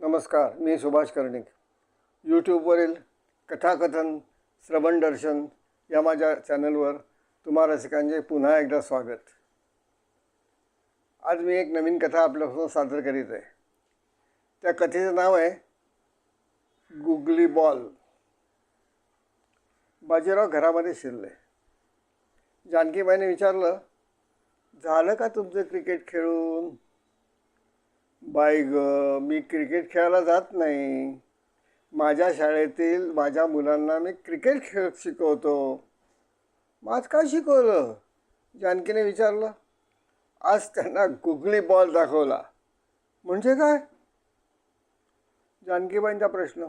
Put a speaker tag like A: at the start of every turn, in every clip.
A: नमस्कार मी सुभाष कर्णिक. यूट्यूबवरील कथाकथन श्रवण दर्शन या माझ्या चॅनलवर तुम्हा रसिकांचे पुन्हा एकदा स्वागत. आज मी एक नवीन कथा आपल्यापासून सादर करीत आहे. त्या कथेचं नाव आहे गुगली बॉल. बाजीराव घरामध्ये शिरले. जानकीबाईने विचारलं झालं का तुमचं क्रिकेट खेळून? बाई ग मी क्रिकेट खेळायला जात नाही. माझ्या शाळेतील माझ्या मुलांना मी क्रिकेट खेळ शिकवतो. मग आज काय शिकवलं? जानकीने विचारलं. आज त्यांना गुगली बॉल दाखवला. म्हणजे काय? जानकीबाईंचा प्रश्न.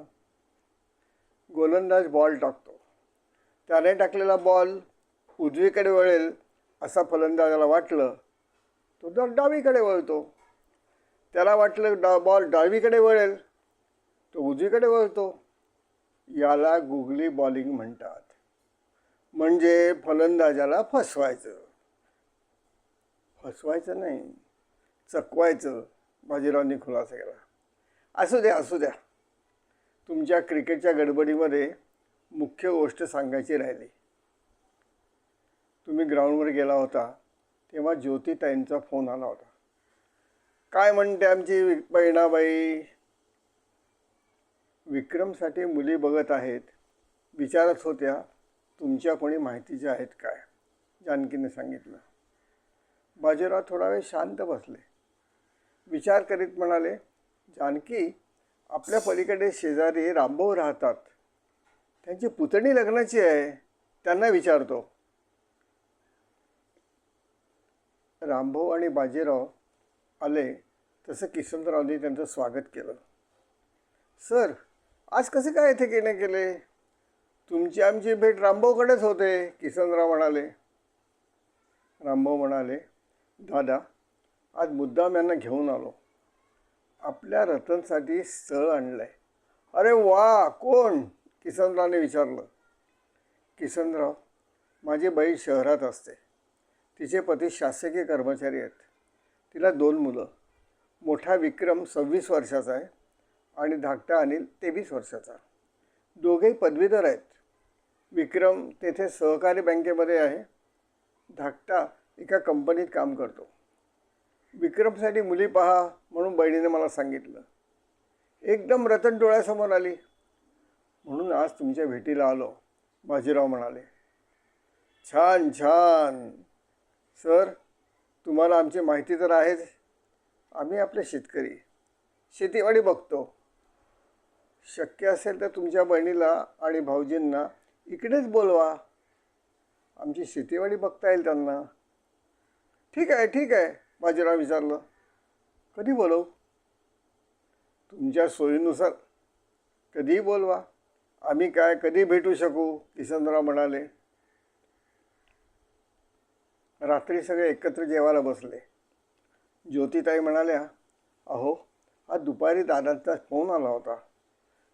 A: गोलंदाज बॉल टाकतो. त्याने टाकलेला बॉल उजवीकडे वळेल असा फलंदाजाला वाटलं. तो तर डावीकडे वळतो. त्याला वाटलं डा बॉल डावीकडे वळेल तो उजवीकडे वळतो. याला गुगली बॉलिंग म्हणतात. म्हणजे फलंदाजाला फसवायचं. फसवायचं नाही चकवायचं बाजीरावनी खुलासा केला. असू द्या असू द्या. तुमच्या क्रिकेटच्या गडबडीमध्ये मुख्य गोष्ट सांगायची राहिली. तुम्ही ग्राउंडवर गेला होता तेव्हा ज्योतिताईंचा फोन आला होता. काय म्हणते आमची बहिणाबाई? विक्रमसाठी मुली बघत आहेत. विचारत होत्या तुमच्या कोणी माहितीच्या आहेत काय? जानकीने सांगितलं. बाजीराव थोडा वेळ शांत बसले. विचार करीत म्हणाले जानकी आपल्या पलीकडे शेजारी रामभाऊ राहतात. त्यांची पुतणी लग्नाची आहे. त्यांना विचारतो. रामभाऊ आणि बाजीराव आले तसं किशनरावने त्यांचं स्वागत केलं. सर आज कसे काय इथे केले केले तुमची आमची भेट रामभाऊकडेच होते किसनराव म्हणाले. रामभाऊ म्हणाले दादा आज मुद्दाम यांना घेऊन आलो. आपल्या रतनसाठी स्थळ आणलं आहे अरे वा कोण? किसनरावने विचारलं. किसनराव माझी बाई शहरात असते. तिचे पती शासकीय कर्मचारी आहेत. तिला दोन मुलं. मोठा विक्रम सव्वीस वर्षाचा आहे आणि धाकटा अनिल तेवीस वर्षाचा. दोघेही पदवीधर आहेत. विक्रम तेथे सहकारी बँकेमध्ये आहे. धाकटा एका कंपनीत काम करतो. विक्रमसाठी मुली पहा म्हणून बहिणीने मला सांगितलं. एकदम रतन डोळ्यासमोर आली. म्हणून आज तुमच्या भेटीला आलो बाजीराव म्हणाले. छान छान. सर तुम्हाला आमची माहिती तर आहेच. आम्ही आपले शेतकरी. शेतीवाडी बघतो. शक्य असेल तर तुमच्या बहिणीला आणि भाऊजींना इकडेच बोलवा. आमची शेतीवाडी बघता येईल त्यांना. ठीक आहे ठीक आहे बाजीराव विचारलं. कधी बोलवू? तुमच्या सोयीनुसार कधीही बोलवा. आम्ही काय कधी भेटू शकू? किसनराव म्हणाले. रात्री सगळे एकत्र जेवायला बसले. ज्योतिताई म्हणाल्या अहो आज दुपारी दादांचा फोन आला होता.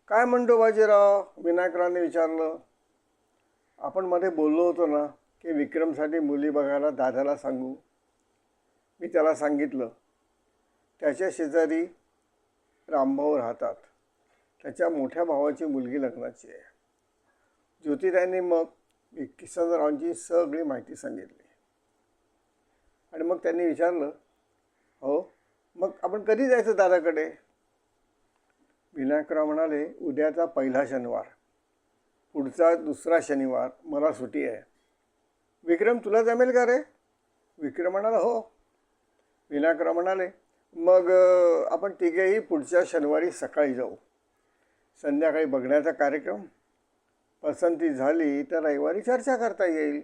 A: काय म्हणतो बाजीराव? विनायकरावने विचारलं. आपण मध्ये बोललो होतो ना की विक्रमसाठी मुली बघायला दादाला सांगू. मी त्याला सांगितलं. त्याच्या शेजारी रामभाऊ राहतात. त्याच्या मोठ्या भावाची मुलगी लग्नाची आहे. ज्योतिताईंनी मग किसनरावांची सगळी माहिती सांगितली. आणि मग त्यांनी विचारलं हो मग आपण कधी जायचं दादाकडे? विनायकराव म्हणाले उद्याचा पहिला शनिवार. पुढचा दुसरा शनिवार. मला सुट्टी आहे. विक्रम तुला जमेल का रे? विक्रम म्हणाला हो. विनायकराव म्हणाले मग आपण तिघेही पुढच्या शनिवारी सकाळी जाऊ. संध्याकाळी बघण्याचा कार्यक्रम. पसंती झाली तर रविवारी चर्चा करता येईल.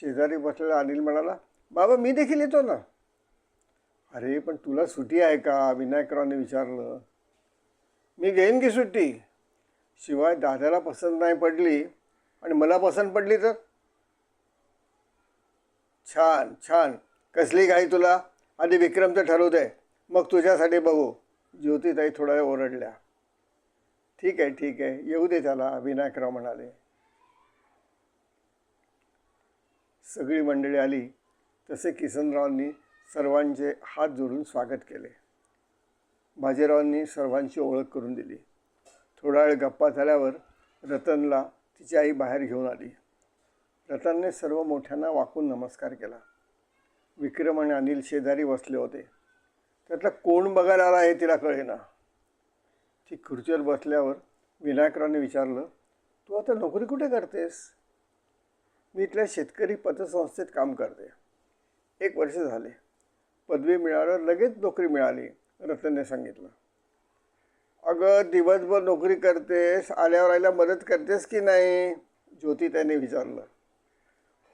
A: शेजारी बसलेला अनिल म्हणाला बाबा मी देखील येतो ना. अरे पण तुला सुट्टी आहे का? विनायकरावने विचारलं. मी घेईन की सुट्टी. शिवाय दादाला पसंत नाही पडली आणि मला पसंत पडली तर? छान छान. कसली घाई तुला? आधी विक्रमचं ठरवू दे. मग तुझ्यासाठी बघू. ज्योतिताई थोड्या ओरडल्या. ठीक आहे ठीक आहे. येऊ दे त्याला विनायकराव म्हणाले. सगळी मंडळी आली तसे किसनरावांनी सर्वांचे हात जोडून स्वागत केले. बाजीरावांनी सर्वांची ओळख करून दिली. थोडा वेळ गप्पा झाल्यावर रतनला तिची आई बाहेर घेऊन आली. रतनने सर्व मोठ्यांना वाकून नमस्कार केला. विक्रम आणि अनिल शेजारी बसले होते. त्यातला कोण बघायला आला हे तिला कळेना. ती खुर्चीवर बसल्यावर विनायकरावने विचारलं तू आता नोकरी कुठे करतेस? मी इथल्या शेतकरी पतसंस्थेत काम करते. एक वर्ष झाले. पदवी मिळाल्यावर लगेच नोकरी मिळाली रतनने सांगितलं. अगं दिवसभर नोकरी करतेस आल्यावर आयला मदत करतेस की नाही? ज्योती त्याने विचारलं.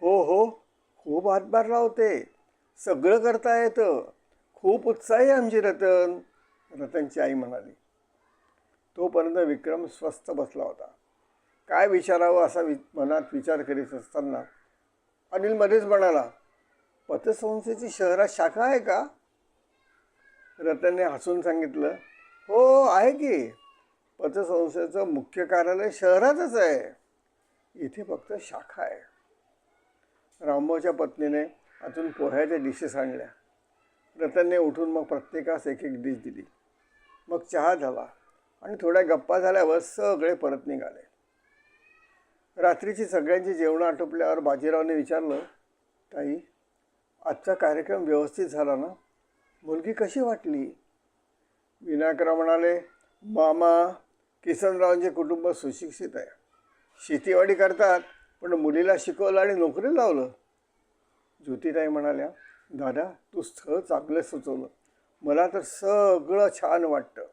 A: हो हो खूप हातभार लावते. सगळं करता येतं. खूप उत्साही आमची रतन. रतनची आई म्हणाली. तोपर्यंत विक्रम स्वस्थ बसला होता. काय विचारावं असा वि मनात विचार करीत असताना अनिल मध्येच म्हणाला पतसंस्थेची शहरात शाखा आहे का? रतनने हसून सांगितलं हो आहे की. पतसंस्थेचं मुख्य कार्यालय शहरातच आहे. इथे फक्त शाखा आहे. रामभाऊच्या पत्नीने अजून पोह्याच्या डिशेस आणल्या. रतनने उठून मग प्रत्येकास एक एक डिश दिली. मग चहा झाला आणि थोड्या गप्पा झाल्यावर सगळे परत निघाले. रात्रीची सगळ्यांची जेवणं आटोपल्यावर बाजीरावने विचारलं ताई आजचा कार्यक्रम व्यवस्थित झाला ना? मुलगी कशी वाटली? विनायकराव म्हणाले मामा किसनरावांचे कुटुंब सुशिक्षित आहे. शेतीवाडी करतात पण मुलीला शिकवलं आणि नोकरी लावलं. ज्योतिताई म्हणाल्या दादा तू स्थळ चांगलं सुचवलं. मला तर सगळं छान वाटतं.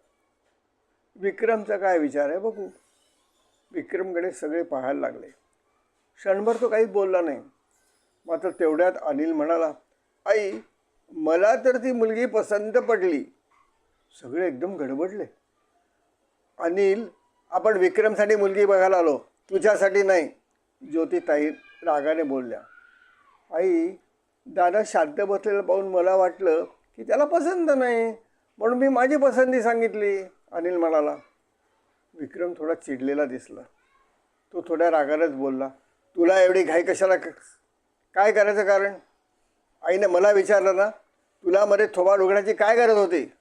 A: विक्रमचा काय विचार आहे बघू. विक्रमकडे सगळे पाहायला लागले. क्षणभर तो काहीच बोलला नाही. मात्र तेवढ्यात अनिल म्हणाला आई मला तर ती मुलगी पसंत पडली. सगळे एकदम गडबडले. अनिल आपण विक्रमसाठी मुलगी बघायला आलो. तुझ्यासाठी नाही. ज्योतिताई रागाने बोलल्या. आई दादा शांत बसलेलं पाहून मला वाटलं की त्याला पसंत नाही म्हणून मी माझी पसंती सांगितली. अनिल म्हणाला. विक्रम थोडा चिडलेला दिसला. तो थोड्या रागानेच बोलला तुला एवढी घाई कशाला काय करायचं कारण? आईने मला विचारलं ना तुला मध्ये थोबाड उघडायची काय गरज होती?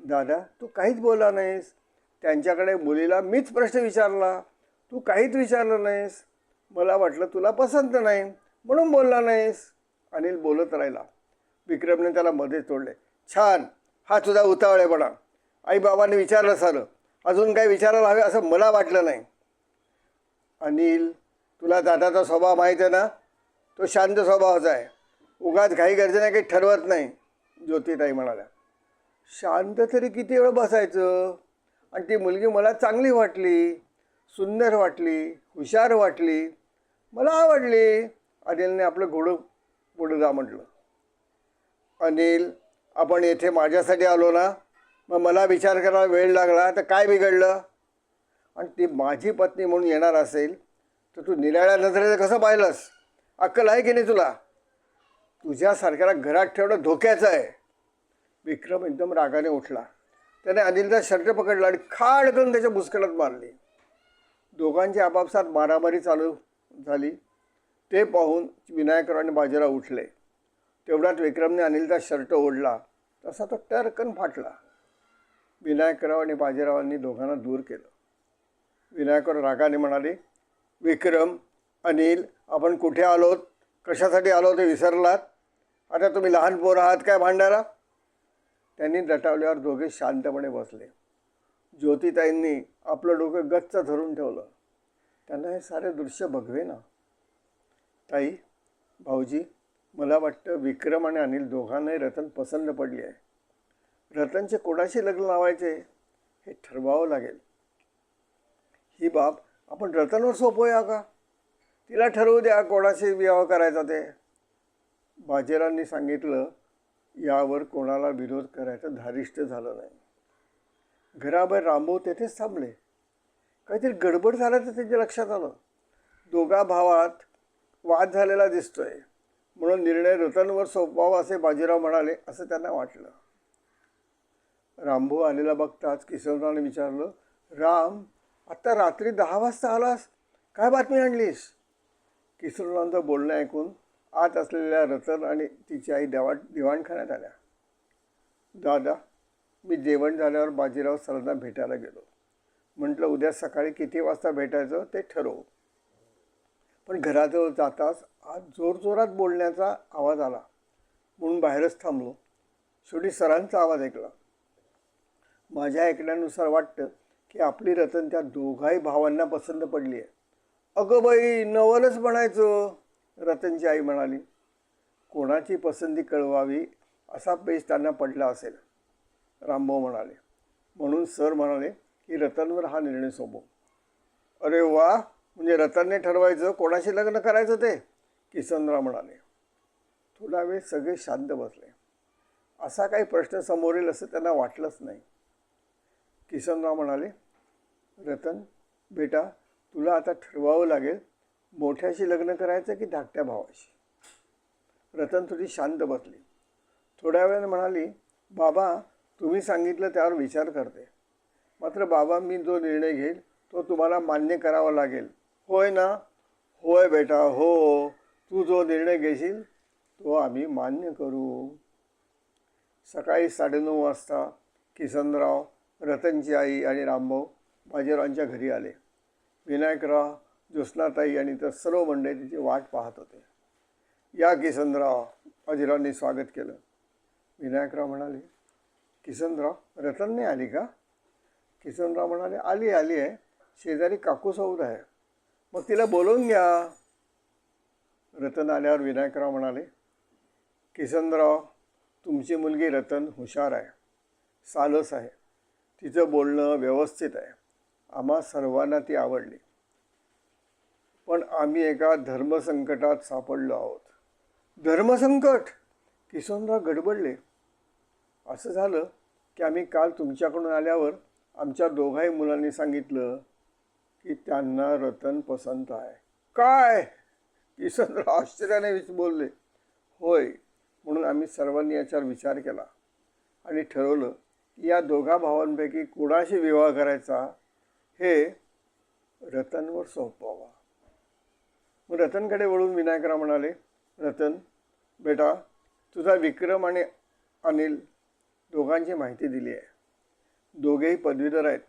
A: दादा तू काहीच बोलला नाहीस. त्यांच्याकडे मुलीला मीच प्रश्न विचारला. तू काहीच विचारलं नाहीस. मला वाटलं तुला पसंत नाही म्हणून बोलला नाहीस. अनिल बोलत राहिला. विक्रमने त्याला मध्ये तोडले. छान. हा तुझा उतावळेपणा. आई बाबांनी विचारलं सारं. अजून काही विचारायला हवे असं मला वाटलं नाही. अनिल तुला दादाचा स्वभाव माहीत आहे ना? तो शांत स्वभावाचा आहे. उगाच घाई गरजेने काही ठरवत नाही ज्योतिताई म्हणाल्या. शांत तरी किती वेळ बसायचं? आणि ती मुलगी मला चांगली वाटली सुंदर वाटली हुशार वाटली मला आवडली. अनिलने आपलं घोडं पुढं जा म्हटलं. अनिल आपण येथे माझ्यासाठी आलो ना? मग मला विचार करायला वेळ लागला तर काय बिघडलं? आणि ती माझी पत्नी म्हणून येणार असेल तर तू निराळ्या नजरेचं कसं पाहिलंस? अक्कल आहे की नाही तुला? तुझ्यासारख्याला घरात ठेवणं धोक्याचं आहे. विक्रम एकदम रागाने उठला. त्याने अनिलचा शर्ट पकडला आणि खाड करून त्याच्या बुसकटात मारली. दोघांची आपापसात मारामारी चालू झाली. ते पाहून विनायकराव आणि बाजीराव उठले. तेवढ्यात विक्रमने अनिलचा शर्ट ओढला. तसा तो टरकन फाटला. विनायकराव आणि बाजीरावांनी दोघांना दूर केलं. विनायकराव रागाने म्हणाले विक्रम अनिल आपण कुठे आलोत? कशासाठी आलो ते विसरलात? आता तुम्ही लहान पोर आहात काय भांडायला त्यांनी दटावल्यावर दोघे शांतपणे बसले. ज्योतिताईंनी आपलं डोकं गच्च धरून ठेवलं. त्यांना हे सारे दृश्य बघवे ना ताई भाऊजी मला वाटतं विक्रम आणि अनिल दोघांनाही रतन पसंत पडली आहे. रतनचे कोणाशी लग्न लावायचे? हे ठरवावं लागेल. ही बाब आपण रतनवर सोपवूया का? तिला ठरवू द्या कोणाशी विवाह करायचा ते. बाजेरांनी सांगितलं यावर कोणाला विरोध करायचं धारिष्ट झालं नाही. घराबाहेर रामभाऊ तेथेच थांबले. काहीतरी गडबड झाल्याचं त्यांच्या लक्षात आलं. दोघा भावात वाद झालेला दिसतोय. म्हणून निर्णय रतनवर सोपवावा असे बाजीराव म्हणाले असं त्यांना वाटलं. रामभाऊ आलेला बघताच किशोररावने विचारलं राम आत्ता रात्री दहा वाजता आलास? काय बातमी आणलीस? किशोररावांचं बोलणं ऐकून आत असलेल्या रतन आणि तिची आई देवा दिवाणखान्यात आल्या. दादा मी जेवण झाल्यावर बाजीराव सरांना भेटायला गेलो. म्हटलं उद्या सकाळी किती वाजता भेटायचं ते ठरवू. पण घराजवळ जाताच आज जोरजोरात बोलण्याचा आवाज आला. म्हणून बाहेरच थांबलो. शेवटी सरांचा आवाज ऐकला. माझ्या ऐकण्यानुसार वाटतं की आपली रतन त्या दोघाही भावांना पसंत पडली आहे. अगं बाई नवलच म्हणायचं रतनची आई म्हणाली. कोणाची पसंती कळवावी असा पेच त्यांना पडला असेल. रामभाऊ म्हणाले. म्हणून सर म्हणाले की रतनवर हा निर्णय सोपव. अरे वा म्हणजे रतनने ठरवायचं कोणाशी लग्न करायचं ते? किसनराव म्हणाले. थोडा वेळ सगळे शांत बसले. असा काही प्रश्न समोर येईल असं त्यांना वाटलंच नाही. किसनराव म्हणाले रतन बेटा तुला आता ठरवावं लागेल मोठ्याशी लग्न करायचं की धाकट्या भावाशी? रतन थोडी शांत बसली. थोड्या वेळाने म्हणाली बाबा तुम्ही सांगितलं त्यावर विचार करते. मात्र बाबा मी जो निर्णय घेईल तो तुम्हाला मान्य करावा लागेल. होय ना? होय बेटा हो. तू जो निर्णय घेशील तो आम्ही मान्य करू. सकाळी साडेनऊ वाजता किसनराव रतनची आई आणि रामभाऊ बाजीरावांच्या घरी आले. विनायकराव ज्योत्स्नाताई आणि इतर सर्व मंडळी तिची वाट पाहत होते. या किसनराव बाजीरावांनी स्वागत केलं. विनायकराव म्हणाले किसनराव रतनने आली का? किसनराव म्हणाले आली आली आहे. शेजारी काकूसौद आहे. मग तिला बोलवून घ्या. रतन आल्यावर विनायकराव म्हणाले किसनराव तुमची मुलगी रतन हुशार आहे. सालस आहे. तिचं बोलणं व्यवस्थित आहे. आम्हा सर्वांना ती आवडली. पण आम्ही एका धर्मसंकटात सापडलो आहोत. धर्मसंकट! किसनराव गडबडले. असं झालं की आम्ही काल तुमच्याकडून आल्यावर आमच्या दोघाही मुलांनी सांगितलं की त्यांना रतन पसंत आहे. काय? किसनराव आश्चर्याने विच बोलले. होय म्हणून आम्ही सर्वांनी याच्यावर विचार केला आणि ठरवलं या दोघा भावांपैकी कुणाशी विवाह करायचा हे रतनवर सोपवावा. मग रतनकडे वळून विनायकराव म्हणाले रतन बेटा तुझा विक्रम आणि अनिल दोघांची माहिती दिली आहे. दोघेही पदवीधर आहेत.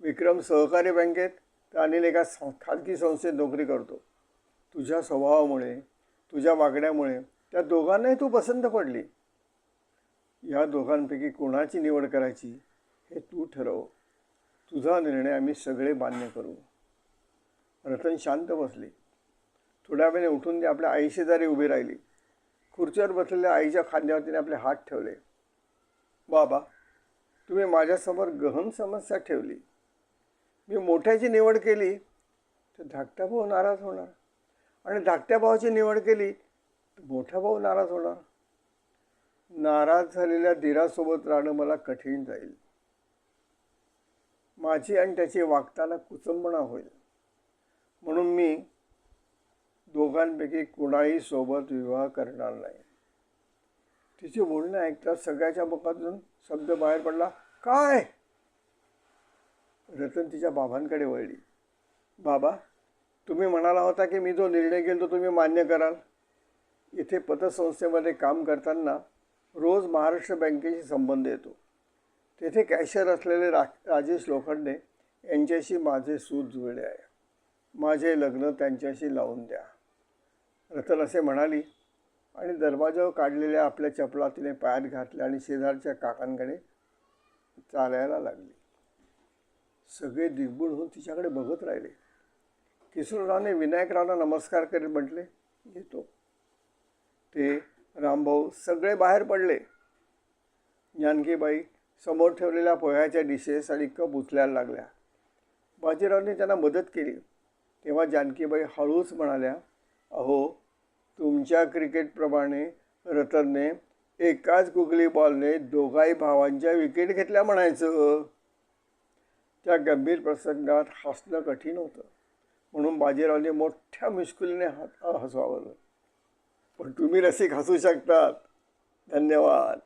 A: विक्रम सहकारी बँकेत तर अनिल एका खाजगी संस्थेत नोकरी करतो. तुझ्या स्वभावामुळे तुझ्या वागण्यामुळे त्या दोघांनाही तू पसंत पडली. या दोघांपैकी कोणाची निवड करायची हे तू ठरव. तुझा निर्णय आम्ही सगळे मान्य करू. रतन शांत बसली. थोड्या वेळाने उठून ते आपल्या आई शेजारी उभी राहिली. खुर्चीवर बसलेल्या आईच्या खांद्यावर तिने आपले हात ठेवले. बाबा तुम्ही माझ्यासमोर गहन समस्या ठेवली. मी मोठ्याची निवड केली तर धाकटा भाऊ नाराज होणार. आणि धाकट्या भावाची निवड केली तर मोठा भाऊ नाराज होणार. नाराज झालेल्या धीरासोबत राहणं मला कठीण जाईल. माझी आणि त्याची वागताना कुचंबणा होईल. म्हणून मी दोघांपैकी कुणाही सोबत विवाह करणार नाही. तिचे बोलणं ऐकता सगळ्याच्या मुखातून शब्द बाहेर पडला काय? रतन तिच्या बाबांकडे वळली. बाबा तुम्ही म्हणाला होता की मी जो निर्णय घेईल तो तुम्ही मान्य कराल. इथे पतसंस्थेमध्ये काम करताना रोज महाराष्ट्र बँकेशी संबंध येतो. तेथे कॅशियर असलेले रा राजेश लोखंडे यांच्याशी माझे सूत जुळले आहे. माझे लग्न त्यांच्याशी लावून द्या. रतन असे म्हणाली आणि दरवाजावर काढलेल्या आपल्या चपला तिने पायात घातल्या आणि शेजारच्या काकांकडे चालायला लागली. सगळे दिग्बूड होऊन तिच्याकडे बघत राहिले. किशोररावने विनायकरावना नमस्कार करीत म्हटले येतो. ते रामभाऊ सगळे बाहेर पडले. जानकीबाई समोर ठेवलेल्या पोह्याच्या डिशेस आणि कप उचलायला लागल्या. बाजीरावने त्यांना मदत केली. तेव्हा जानकीबाई हळूच म्हणाल्या अहो तुमच्या क्रिकेटप्रमाणे रतनने एकाच गुगली बॉलने दोघाही भावांच्या विकेट घेतल्या म्हणायचं. त्या गंभीर प्रसंगात हसणं कठीण होतं. म्हणून बाजीरावने मोठ्या मुश्किलीने हात हसवावलं पण तुम्ही रसिक हसू शकतात. धन्यवाद.